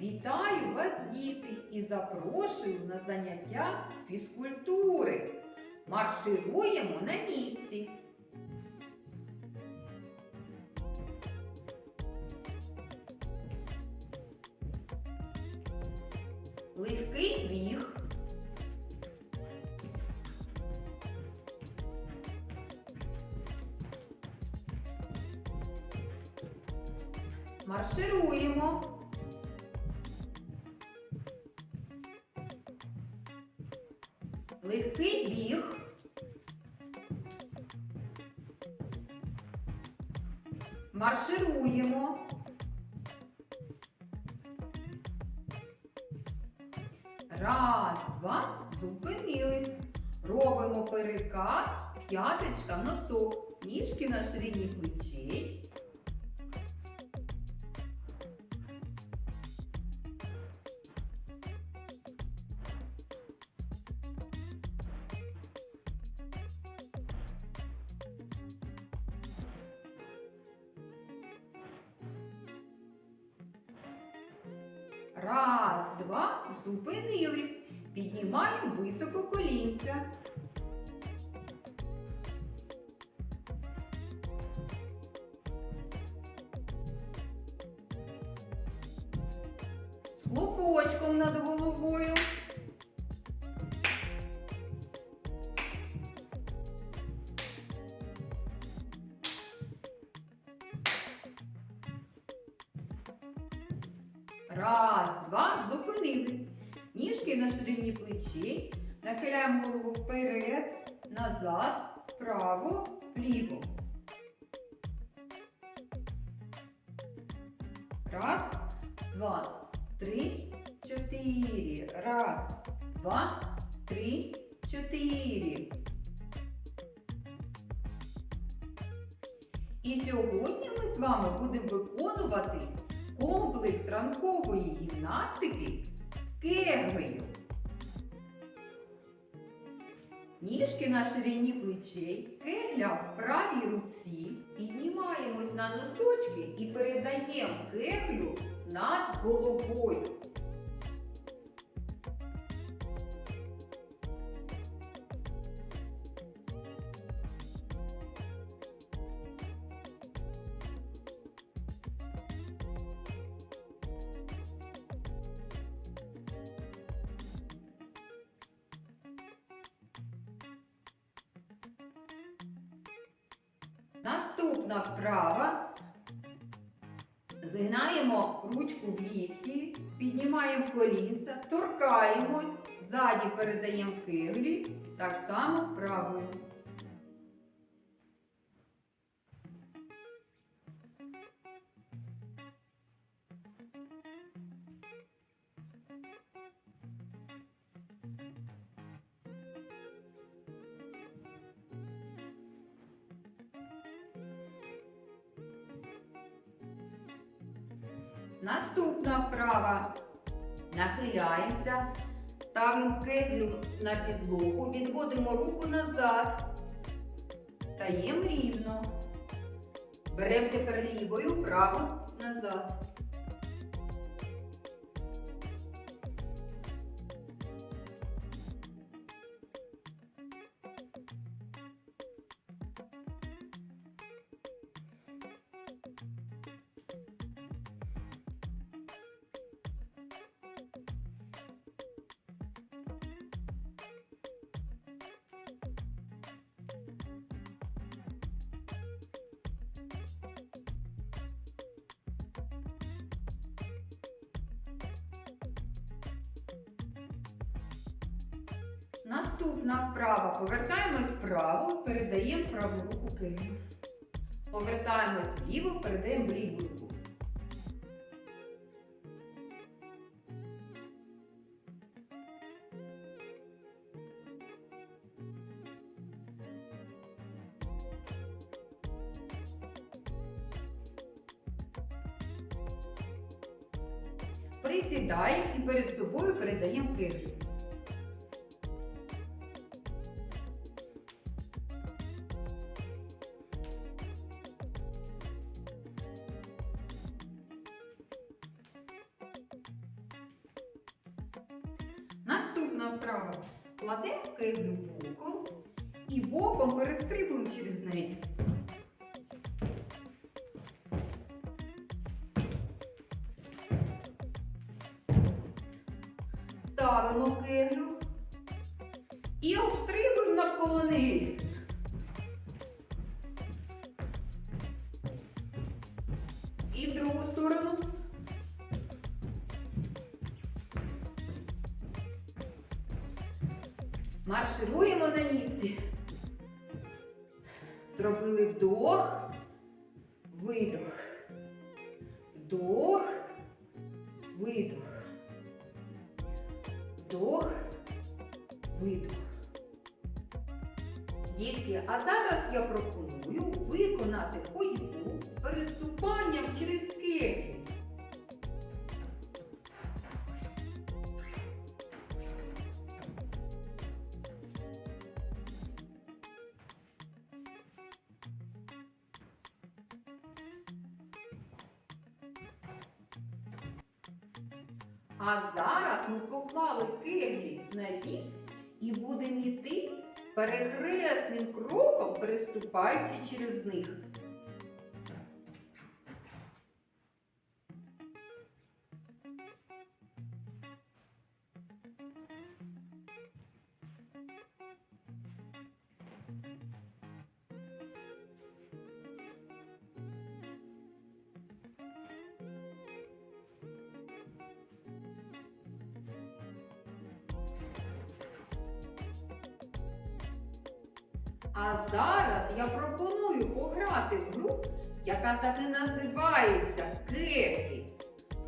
Вітаю вас, діти, і запрошую на заняття фізкультури. Маршируємо на місці. Легкий біг. Маршируємо. Легкий біг. Маршируємо. Раз, два, зупинились. Робимо перекат, п'яточка, носок, ніжки на ширині плечей. Раз, два, зупинились. Піднімаємо високо колінця. З хлопочком над головою. Раз, два, зупинились. Ніжки на ширині плечей. Нахиляємо голову вперед, назад, вправо, вліво. Раз, два, три, чотири. Раз, два, три, чотири. І сьогодні ми з вами будемо виконувати комплекс ранкової гімнастики з кеглею. Ніжки на ширині плечей, кегля в правій руці. Піднімаємось на носочки і передаємо кеглю над головою. Наступна вправа. Згинаємо ручку в лікті, піднімаємо колінця, торкаємось, ззаді передаємо киглі, так само правою. Наступна вправа. Нахиляємося, ставимо кеглю на підлогу, відводимо руку назад, стаємо рівно. Беремо тепер лівою, праву назад. Наступна вправа. Повертаємось вправо, передаємо праву руку киглю. Повертаємось вліво, передаємо ліву руку. Присідаємо і перед собою передаємо киглю. Вправа. Кладемо кеглю боком і боком перестрибуємо через неї. Ставимо кеглю і обстрибуємо навколо неї. І в другу сторону. Маршируємо на місці. Зробили вдох, видох. Вдох, видох. Вдох, видох. Дітки, а зараз я пропоную виконати ходьбу з переступанням через кеглі. А зараз ми поклали кеглі на бік і будемо йти перехресним кроком, переступаючи через них. А зараз я пропоную пограти в гру, яка так і називається кеглі.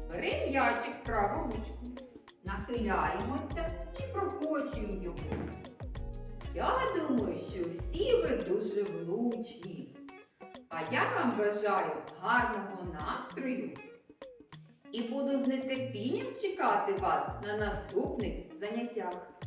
Беремо м'ячик праву ручку, нахиляємося і прокочуємо його. Я думаю, що всі ви дуже влучні. А я вам бажаю гарного настрою і буду з нетерпінням чекати вас на наступних заняттях.